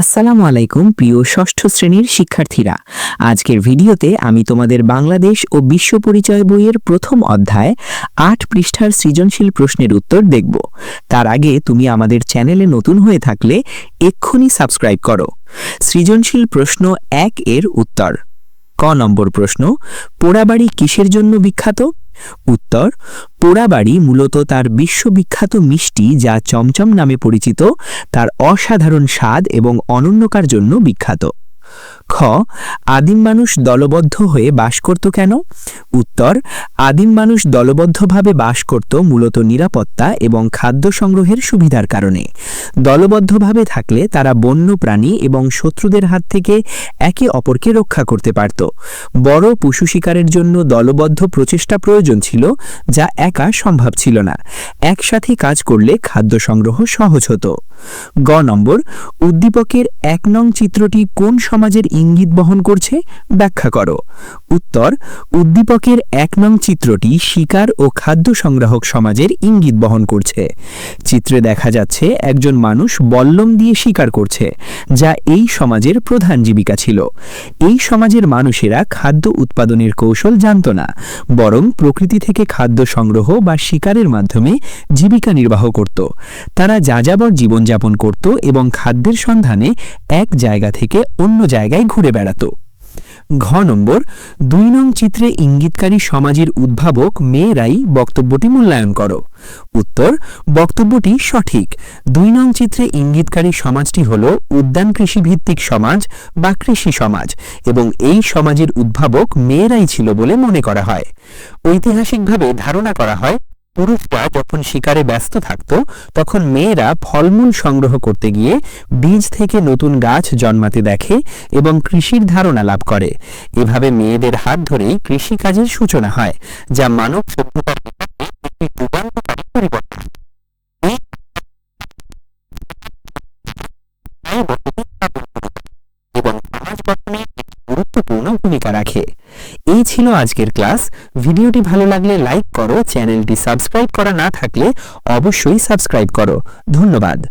আসসালামু আলাইকুম, প্রিয় ষষ্ঠ শ্রেণির শিক্ষার্থীরা। আজকের ভিডিওতে আমি তোমাদের বাংলাদেশ ও বিশ্ব পরিচয় বইয়ের প্রথম অধ্যায়, আট পৃষ্ঠার সৃজনশীল প্রশ্নের উত্তর দেখব। তার আগে তুমি আমাদের চ্যানেলে নতুন হয়ে থাকলে এক্ষুনি সাবস্ক্রাইব করো। সৃজনশীল প্রশ্ন এক এর উত্তর। ক নম্বর প্রশ্ন, পোড়াবাড়ি কিসের জন্য বিখ্যাত? উত্তর, পোড়াবাড়ি মূলত তার বিশ্ববিখ্যাত মিষ্টি যা চমচম নামে পরিচিত, তার অসাধারণ স্বাদ এবং অনন্যকার জন্য বিখ্যাত। খ, আদিম মানুষ দলবদ্ধ হয়ে বাস করত কেন? উত্তর, আদিম মানুষ দলবদ্ধভাবে বাস করত মূলত নিরাপত্তা এবং খাদ্য সংগ্রহের সুবিধার কারণে। দলবদ্ধভাবে থাকলে তারা বন্য প্রাণী এবং শত্রুদের হাত থেকে একে অপরকে রক্ষা করতে পারত। বড় পশু শিকারের জন্য দলবদ্ধ প্রচেষ্টা প্রয়োজন ছিল, যা একা সম্ভব ছিল না। একসাথে কাজ করলে খাদ্য সংগ্রহ সহজ হতো। গ নম্বর, উদ্দীপকের এক নং চিত্রটি কোন সমাজের ইঙ্গিত বহন করছে ব্যাখ্যা করো। উত্তর, উদ্দীপকের এক নং চিত্রটি শিকার ও খাদ্য সংগ্রাহক সমাজের ইঙ্গিত বহন করছে। চিত্রে দেখা যাচ্ছে একজন মানুষ বল্লম দিয়ে শিকার করছে, যা এই সমাজের প্রধান জীবিকা ছিল। এই সমাজের মানুষেরা খাদ্য উৎপাদনের কৌশল জানত না, বরং প্রকৃতি থেকে খাদ্য সংগ্রহ বা শিকারের মাধ্যমে জীবিকা নির্বাহ করত। তারা যাযাবর জীবনযাপন করত এবং খাদ্যের সন্ধানে এক জায়গা থেকে অন্য জায়গায় ঘুরে বেড়াত। ঘ নম্বর, দুই নং চিত্রে ইঙ্গিতকারী সমাজের উদ্ভাবক মেয়েরাই বক্তব্যটি মূল্যায়ন করো। উত্তর, বক্তব্যটি সঠিক। দুই নং চিত্রে ইঙ্গিতকারী সমাজটি হল উদ্যান কৃষিভিত্তিক সমাজ বা কৃষি সমাজ এবং এই সমাজের উদ্ভাবক মেয়েরাই ছিল বলে মনে করা হয়। ঐতিহাসিকভাবে ধারণা করা হয় পুরুষরা যখন শিকারে ব্যস্ত থাকত, তখন মেয়েরা ফলমূল সংগ্রহ করতে গিয়ে বীজ থেকে নতুন গাছ জন্মাতে দেখে এবং কৃষির ধারণা লাভ করে। এভাবে মেয়েদের হাত ধরেই কৃষিকাজের সূচনা হয়, যা মানব সভ্যতার একটি যুগান্তকারী পরিবর্তন। ভূমিকা রাখে। এই ছিল আজকের ক্লাস। ভিডিওটি ভালো লাগলে লাইক করো, চ্যানেলটি সাবস্ক্রাইব করা না থাকলে অবশ্যই সাবস্ক্রাইব করো। ধন্যবাদ।